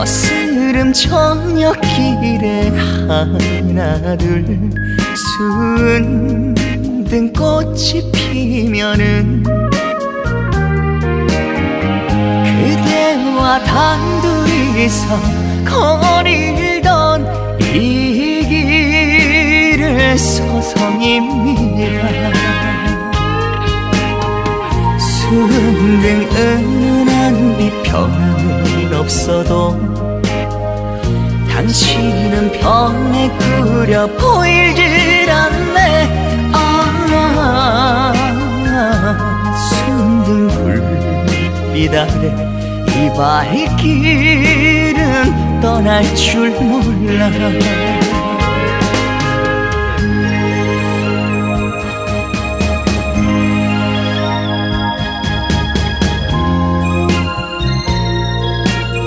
어스름 저녁길에 하나 둘. 순든 꽃이 피면은 그대와 단둘이서 거닐던 이 길을 서성입니다. 순등 은은한 없어도 당신은 변해 꾸려 보이질 않네. 아 순등 불빛 아래 이 발길은 떠날 줄 몰라